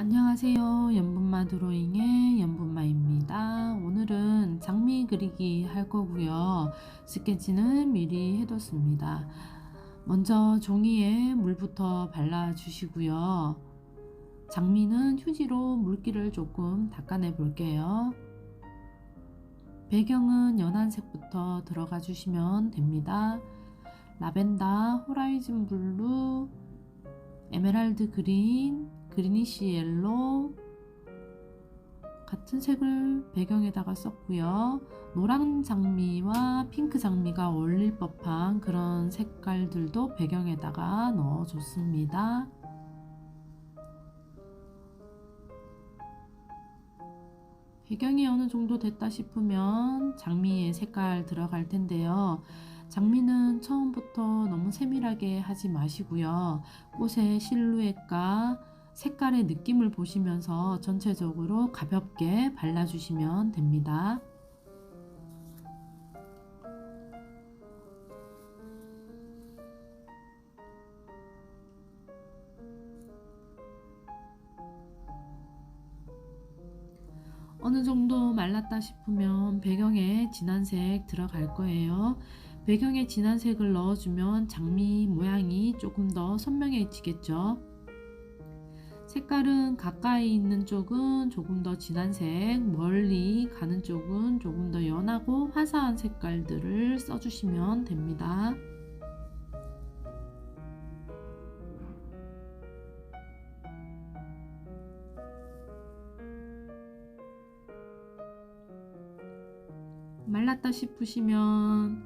안녕하세요. 연분마 드로잉의 연분마입니다. 오늘은 장미 그리기 할 거고요. 스케치는 미리 해뒀습니다. 먼저 종이에 물부터 발라주시고요. 장미는 휴지로 물기를 조금 닦아내 볼게요. 배경은 연한 색부터 들어가 주시면 됩니다. 라벤더, 호라이즌 블루, 에메랄드 그린, 그리니시 옐로 같은 색을 배경에다가 썼고요. 노란 장미와 핑크 장미가 어울릴 법한 그런 색깔들도 배경에다가 넣어줬습니다. 배경이 어느 정도 됐다 싶으면 장미의 색깔 들어갈 텐데요. 장미는 처음부터 너무 세밀하게 하지 마시고요. 꽃의 실루엣과 색깔의 느낌을 보시면서 전체적으로 가볍게 발라주시면 됩니다. 어느 정도 말랐다 싶으면 배경에 진한 색 들어갈 거예요. 배경에 진한 색을 넣어주면 장미 모양이 조금 더 선명해지겠죠. 색깔은 가까이 있는 쪽은 조금 더 진한 색, 멀리 가는 쪽은 조금 더 연하고 화사한 색깔들을 써주시면 됩니다. 말랐다 싶으시면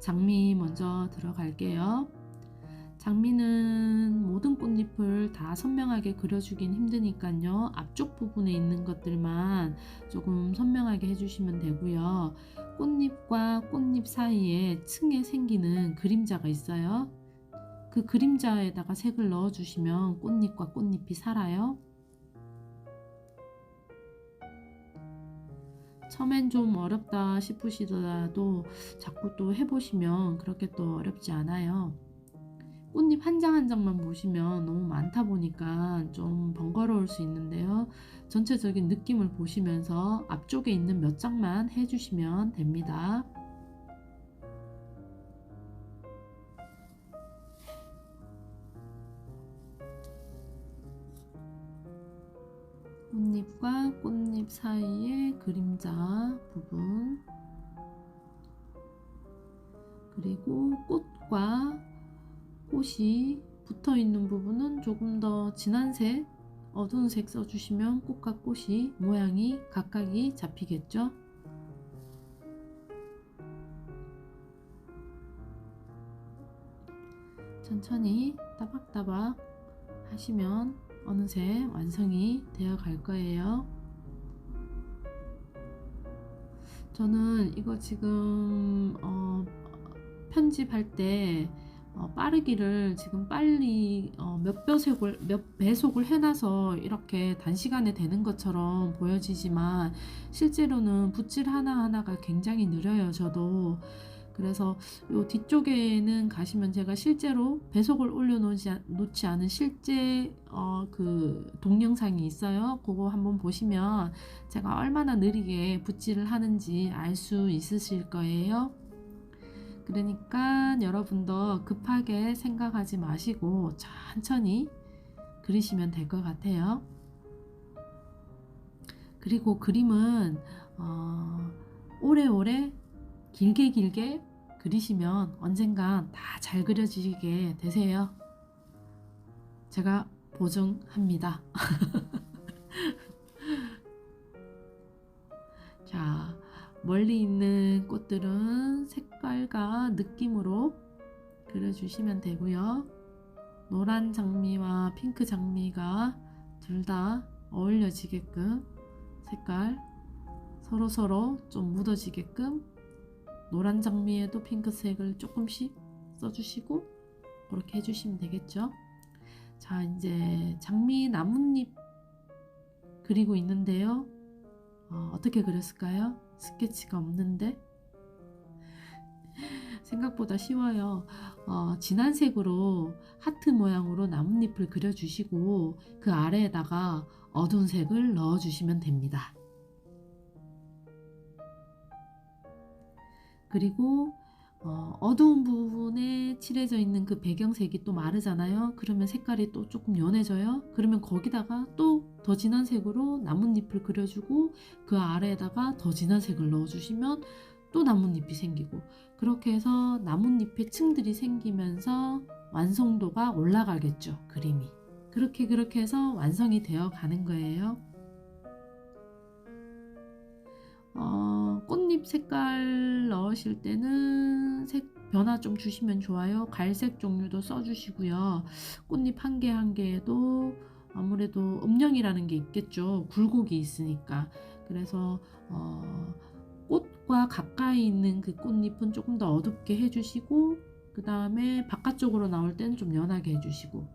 장미 먼저 들어갈게요. 장미는 모든 꽃잎을 다 선명하게 그려주긴 힘드니까요. 앞쪽 부분에 있는 것들만 조금 선명하게 해주시면 되고요. 꽃잎과 꽃잎 사이에 층에 생기는 그림자가 있어요. 그 그림자에다가 색을 넣어주시면 꽃잎과 꽃잎이 살아요. 처음엔 좀 어렵다 싶으시더라도 자꾸 또 해보시면 그렇게 또 어렵지 않아요. 한 장 한 장만 보시면 너무 많다 보니까 좀 번거로울 수 있는데요. 전체적인 느낌을 보시면서 앞쪽에 있는 몇 장만 해주시면 됩니다. 꽃잎과 꽃잎 사이의 그림자 부분 그리고 꽃과 꽃이 붙어 있는 부분은 조금 더 진한 색, 어두운 색 써주시면 꽃과 꽃이 모양이 각각이 잡히겠죠. 천천히 따박따박 하시면 어느새 완성이 되어 갈 거예요. 저는 이거 지금 어, 편집할 때 어, 빠르기를 지금 빨리 어, 몇 배속을 몇 배속을 해놔서 이렇게 단시간에 되는 것처럼 보여지지만 실제로는 붓질 하나 하나가 굉장히 느려요. 저도 그래서 요 뒤쪽에는 가시면 제가 실제로 배속을 올려놓지 놓지 않은 실제 어, 그 동영상이 있어요. 그거 한번 보시면 제가 얼마나 느리게 붓질을 하는지 알 수 있으실 거예요. 그러니까 여러분도 급하게 생각하지 마시고 천천히 그리시면 될 것 같아요. 그리고 그림은 어, 오래오래 길게 길게 그리시면 언젠간 다 잘 그려지게 되세요. 제가 보증합니다. 멀리 있는 꽃들은 색깔과 느낌으로 그려주시면 되고요. 노란 장미와 핑크 장미가 둘 다 어울려지게끔 색깔 서로 서로 좀 묻어지게끔 노란 장미에도 핑크색을 조금씩 써주시고 그렇게 해주시면 되겠죠. 자 이제 장미 나뭇잎 그리고 있는데요. 어, 어떻게 그렸을까요? 스케치가 없는데 생각보다 쉬워요. 어, 진한 색으로 하트 모양으로 나뭇잎을 그려주시고 그 아래에다가 어두운 색을 넣어주시면 됩니다. 그리고 어, 어두운 부분에 칠해져 있는 그 배경색이 또 마르잖아요. 그러면 색깔이 또 조금 연해져요. 그러면 거기다가 또 더 진한 색으로 나뭇잎을 그려주고 그 아래에다가 더 진한 색을 넣어주시면 또 나뭇잎이 생기고 그렇게 해서 나뭇잎의 층들이 생기면서 완성도가 올라가겠죠. 그림이. 그렇게 그렇게 해서 완성이 되어 가는 거예요. 색깔 넣으실 때는 색 변화 좀 주시면 좋아요. 갈색 종류도 써주시고요. 꽃잎 한 개 한 개에도 아무래도 음영이라는 게 있겠죠. 굴곡이 있으니까. 그래서 어, 꽃과 가까이 있는 그 꽃잎은 조금 더 어둡게 해주시고 그 다음에 바깥쪽으로 나올 때는 좀 연하게 해주시고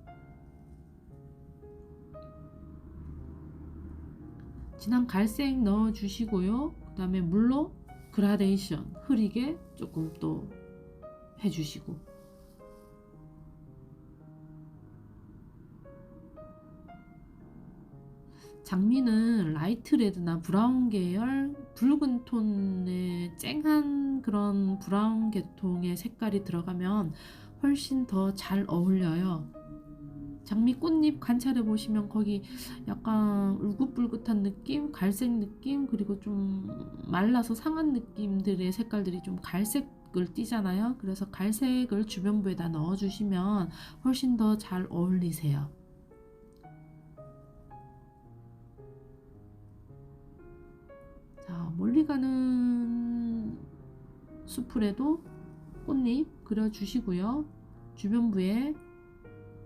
진한 갈색 넣어주시고요. 그 다음에 물로 그라데이션 흐리게 조금 또 해주시고 장미는 라이트 레드나 브라운 계열 붉은 톤의 쨍한 그런 브라운 계통의 색깔이 들어가면 훨씬 더 잘 어울려요. 장미 꽃잎 관찰해 보시면 거기 약간 울긋불긋한 느낌, 갈색 느낌, 그리고 좀 말라서 상한 느낌들의 색깔들이 좀 갈색을 띠잖아요. 그래서 갈색을 주변부에다 넣어주시면 훨씬 더 잘 어울리세요. 자, 멀리 가는 수풀에도 꽃잎 그려주시고요. 주변부에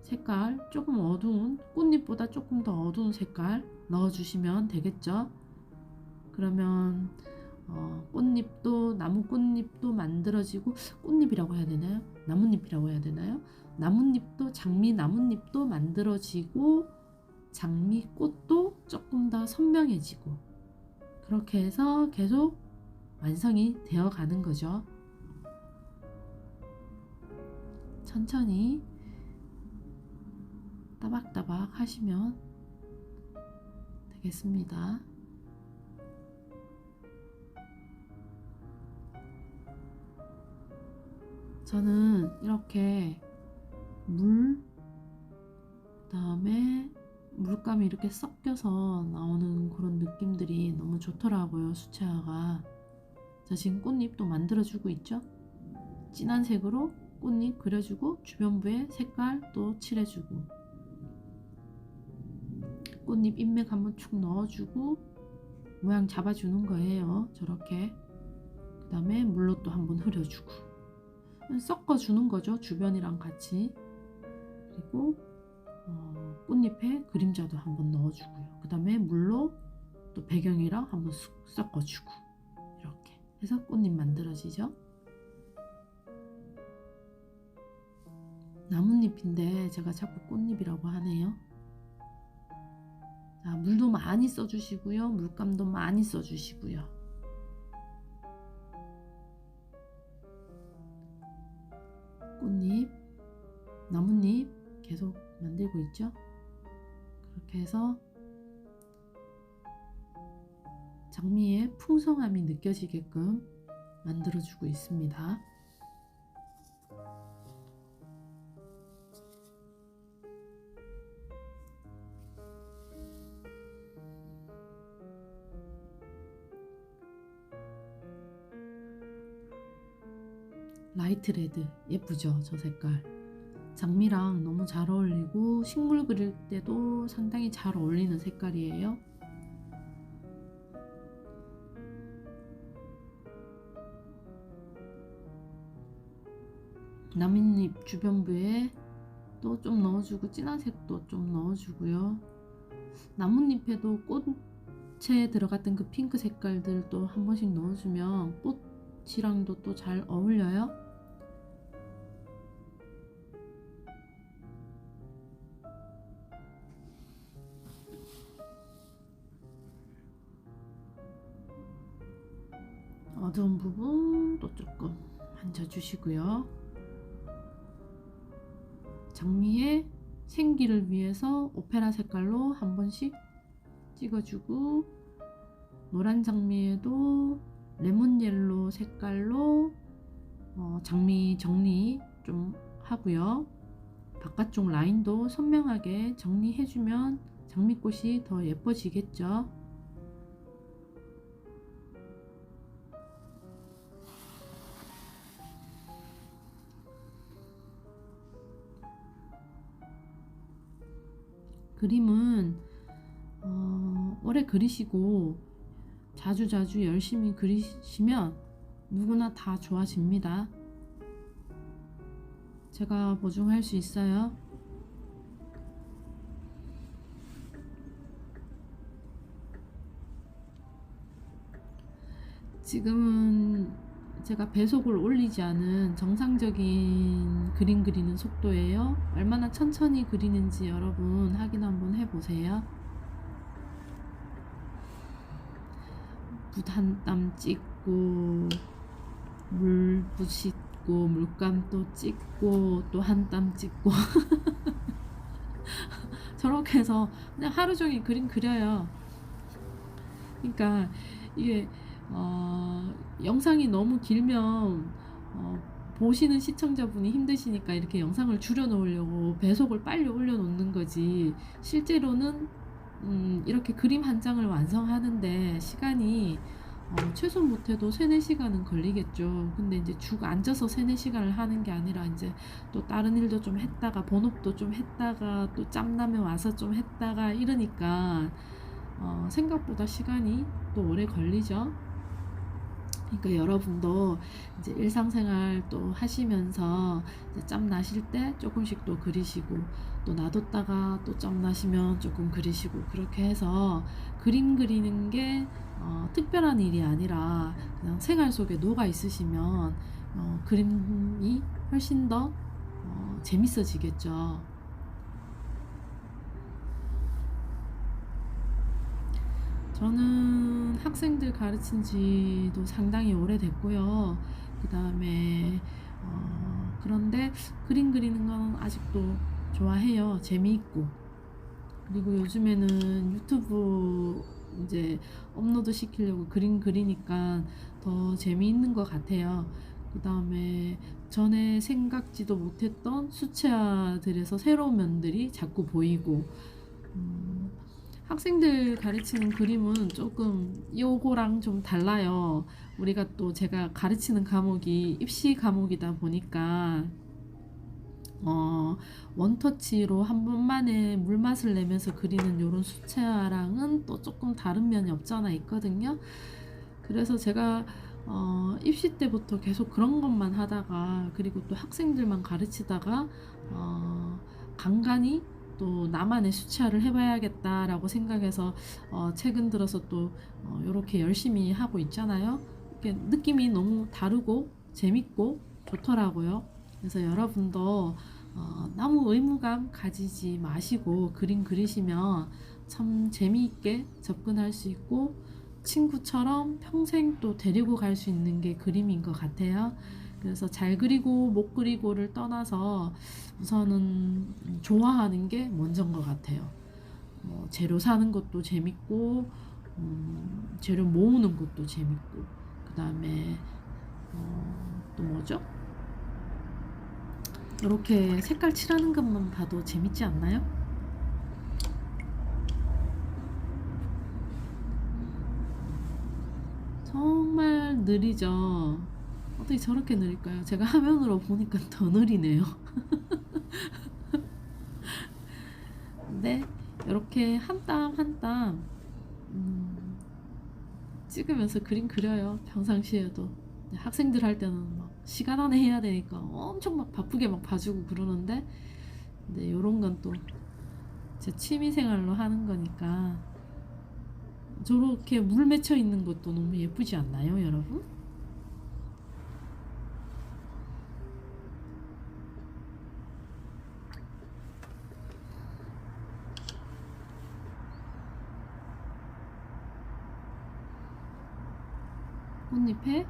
색깔 조금 어두운 꽃잎보다 조금 더 어두운 색깔 넣어주시면 되겠죠. 그러면 어, 꽃잎도 나무 꽃잎도 만들어지고 꽃잎이라고 해야 되나요? 나뭇잎이라고 해야 되나요? 나뭇잎도 장미 나뭇잎도 만들어지고 장미 꽃도 조금 더 선명해지고 그렇게 해서 계속 완성이 되어 가는 거죠. 천천히 따박따박 하시면 되겠습니다. 저는 이렇게 물, 그 다음에 물감이 이렇게 섞여서 나오는 그런 느낌들이 너무 좋더라고요, 수채화가. 자, 지금 꽃잎도 만들어주고 있죠? 진한 색으로 꽃잎 그려주고 주변부에 색깔 또 칠해주고 꽃잎 인맥 한번 축 넣어주고 모양 잡아주는 거예요. 저렇게 그 다음에 물로 또 한번 흐려주고 섞어주는 거죠. 주변이랑 같이 그리고 어, 꽃잎에 그림자도 한번 넣어주고요. 그 다음에 물로 또 배경이랑 한번 쑥 섞어주고 이렇게 해서 꽃잎 만들어지죠. 나뭇잎인데 제가 자꾸 꽃잎이라고 하네요. 자, 물도 많이 써주시고요. 물감도 많이 써주시고요. 꽃잎, 나뭇잎 계속 만들고 있죠. 그렇게 해서 장미의 풍성함이 느껴지게끔 만들어주고 있습니다. 라이트 레드. 예쁘죠 저 색깔. 장미랑 너무 잘 어울리고 식물 그릴 때도 상당히 잘 어울리는 색깔이에요. 나뭇잎 주변부에 또 좀 넣어주고 진한 색도 좀 넣어주고요. 나뭇잎에도 꽃에 들어갔던 그 핑크 색깔들도 한 번씩 넣어주면 꽃이랑도 또 잘 어울려요 주시고요. 장미의 생기를 위해서 오페라 색깔로 한 번씩 찍어주고 노란 장미에도 레몬 옐로 색깔로 어, 장미 정리 좀 하고요. 바깥쪽 라인도 선명하게 정리해주면 장미꽃이 더 예뻐지겠죠. 그림은 어, 오래 그리시고 자주 자주 열심히 그리시면 누구나 다 좋아집니다. 제가 보증할 수 있어요. 지금은 제가 배속을 올리지 않은 정상적인 그림 그리는 속도예요. 얼마나 천천히 그리는지 여러분 확인 한번 해보세요. 붓한땀 찍고 물 부씻고 물감 또 찍고 또 한 땀 찍고 저렇게 해서 그냥 하루 종일 그림 그려요. 그러니까 이게 어, 영상이 너무 길면 어, 보시는 시청자분이 힘드시니까 이렇게 영상을 줄여 놓으려고 배속을 빨리 올려 놓는 거지 실제로는 음, 이렇게 그림 한 장을 완성하는데 시간이 어, 최소 못해도 3, 4시간은 걸리겠죠. 근데 이제 죽 앉아서 3, 4시간을 하는 게 아니라 이제 또 다른 일도 좀 했다가 본업도 좀 했다가 또 짬나면 와서 좀 했다가 이러니까 어, 생각보다 시간이 또 오래 걸리죠. 그러니까 여러분도 이제 일상생활 또 하시면서 짬 나실 때 조금씩 또 그리시고 또 놔뒀다가 또 짬 나시면 조금 그리시고 그렇게 해서 그림 그리는 게 어, 특별한 일이 아니라 그냥 생활 속에 녹아 있으시면 어, 그림이 훨씬 더 어, 재밌어지겠죠. 저는 학생들 가르친 지도 상당히 오래됐고요. 그 다음에, 어, 그런데 그림 그리는 건 아직도 좋아해요. 재미있고. 그리고 요즘에는 유튜브 이제 업로드 시키려고 그림 그리니까 더 재미있는 것 같아요. 그 다음에 전에 생각지도 못했던 수채화들에서 새로운 면들이 자꾸 보이고, 음, 학생들 가르치는 그림은 조금 요거랑 좀 달라요. 우리가 또 제가 가르치는 과목이 입시 과목이다 보니까 어, 원터치로 한 번만에 물맛을 내면서 그리는 요런 수채화랑은 또 조금 다른 면이 없잖아 있거든요. 그래서 제가 어, 입시 때부터 계속 그런 것만 하다가 그리고 또 학생들만 가르치다가 어, 간간히 또 나만의 수채화를 해봐야겠다라고 생각해서 어, 최근 들어서 또 어, 이렇게 열심히 하고 있잖아요. 느낌이 너무 다르고 재밌고 좋더라고요. 그래서 여러분도 어, 너무 의무감 가지지 마시고 그림 그리시면 참 재미있게 접근할 수 있고 친구처럼 평생 또 데리고 갈 수 있는 게 그림인 것 같아요. 그래서 잘 그리고 못 그리고를 떠나서 우선은 좋아하는 게 먼저인 것 같아요. 뭐 재료 사는 것도 재밌고, 음, 재료 모으는 것도 재밌고, 그 다음에 어, 또 뭐죠? 이렇게 색깔 칠하는 것만 봐도 재밌지 않나요? 정말 느리죠. 어떻게 저렇게 느릴까요? 제가 화면으로 보니까 더 느리네요. 근데 이렇게 한 땀 한땀 음, 찍으면서 그림 그려요. 평상시에도 학생들 할 때는 막 시간 안에 해야 되니까 엄청 막 바쁘게 막 봐주고 그러는데 근데 이런 건 또 제 취미 생활로 하는 거니까 저렇게 물 맺혀 있는 것도 너무 예쁘지 않나요, 여러분? 꽃잎에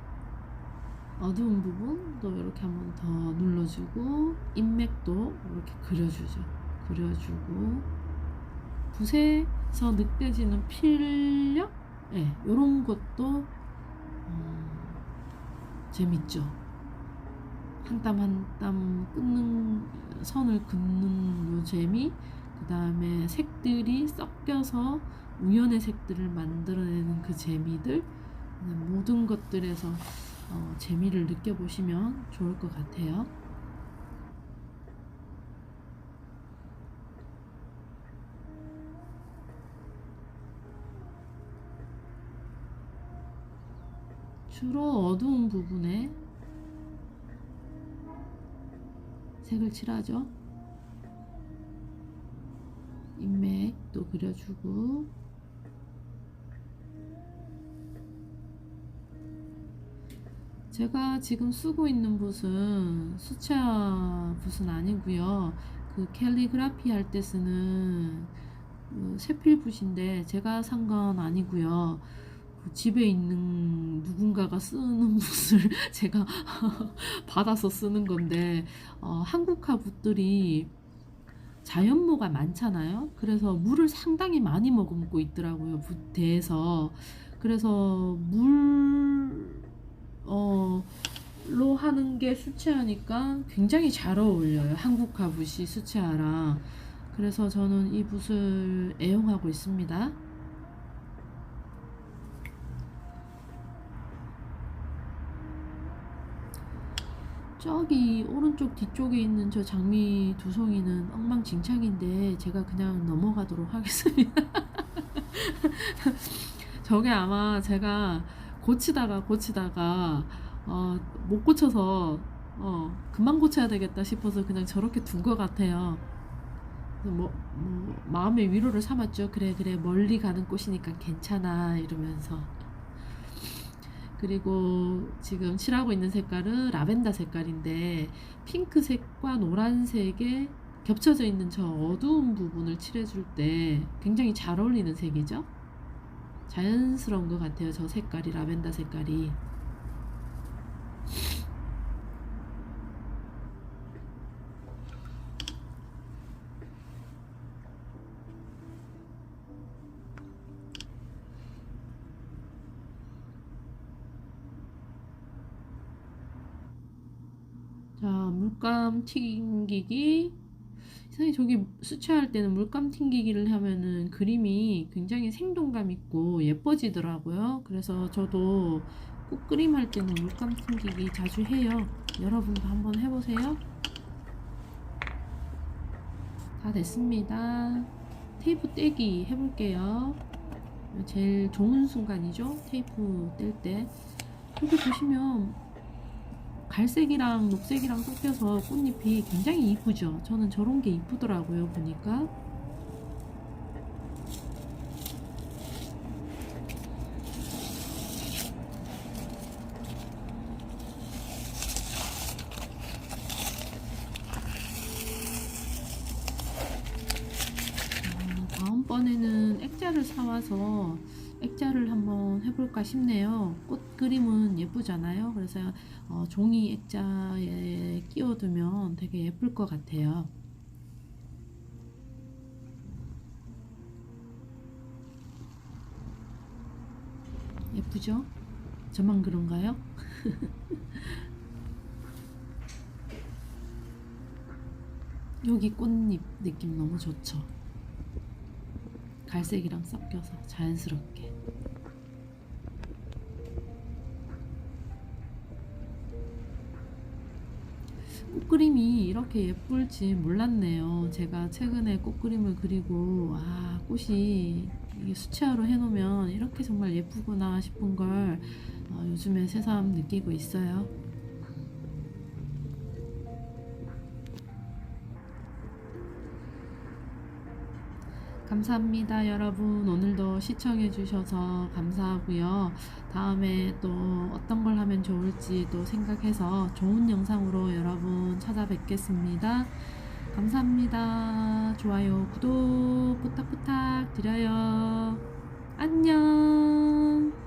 어두운 부분도 이렇게 한번 더 눌러주고 인맥도 이렇게 그려주죠. 그려주고 붓에서 느껴지는 필력, 예, 네, 이런 것도 음, 재밌죠. 한 땀 한 땀 끊는 선을 긋는 요 재미, 그 다음에 색들이 섞여서 우연의 색들을 만들어내는 그 재미들 모든 것들에서 어, 재미를 느껴보시면 좋을 것 같아요. 주로 어두운 부분에 색을 칠하죠. 인맥도 그려주고 제가 지금 쓰고 있는 붓은 수채화 붓은 아니고요. 그 캘리그라피 할 때 쓰는 그 세필 붓인데 제가 산 건 아니고요. 그 집에 있는 누군가가 쓰는 붓을 제가 받아서 쓰는 건데 어, 한국화 붓들이 자연모가 많잖아요. 그래서 물을 상당히 많이 머금고 있더라고요. 붓대에서 그래서 물 어, 로 하는 게 수채화니까 굉장히 잘 어울려요. 한국화 붓이 수채화랑. 그래서 저는 이 붓을 애용하고 있습니다. 저기 오른쪽 뒤쪽에 있는 저 장미 두 송이는 엉망진창인데 제가 그냥 넘어가도록 하겠습니다. 저게 아마 제가 고치다가 고치다가 어, 못 고쳐서 어, 금방 고쳐야 되겠다 싶어서 그냥 저렇게 둔 것 같아요. 뭐, 뭐 마음의 위로를 삼았죠. 그래 그래 멀리 가는 꽃이니까 괜찮아 이러면서. 그리고 지금 칠하고 있는 색깔은 라벤더 색깔인데 핑크색과 노란색에 겹쳐져 있는 저 어두운 부분을 칠해줄 때 굉장히 잘 어울리는 색이죠. 자연스러운 것 같아요. 저 색깔이 라벤더 색깔이. 자, 물감 튀기기 사실 저기 수채할 때는 물감 튕기기를 하면은 그림이 굉장히 생동감 있고 예뻐지더라고요. 그래서 저도 꽃그림 할 때는 물감 튕기기 자주 해요. 여러분도 한번 해보세요. 다 됐습니다. 테이프 떼기 해볼게요. 제일 좋은 순간이죠. 테이프 뗄 때. 여기 보시면 갈색이랑 녹색이랑 섞여서 꽃잎이 굉장히 이쁘죠. 저는 저런 게 이쁘더라고요. 보니까. 어, 다음번에는 액자를 사와서 액자를 한번 해볼까 싶네요. 꽃 그림은 예쁘잖아요. 그래서 어, 종이 액자에 끼워두면 되게 예쁠 것 같아요. 예쁘죠? 저만 그런가요? 여기 꽃잎 느낌 너무 좋죠? 갈색이랑 섞여서 자연스럽게 꽃그림이 이렇게 예쁠지 몰랐네요. 제가 최근에 꽃그림을 그리고 아 꽃이 수채화로 해놓으면 이렇게 정말 예쁘구나 싶은 걸 어, 요즘에 새삼 느끼고 있어요. 감사합니다, 여러분. 오늘도 시청해 주셔서 감사하고요. 다음에 또 어떤 걸 하면 좋을지 또 생각해서 좋은 영상으로 여러분 찾아뵙겠습니다. 감사합니다. 좋아요, 구독 부탁 부탁 드려요. 안녕.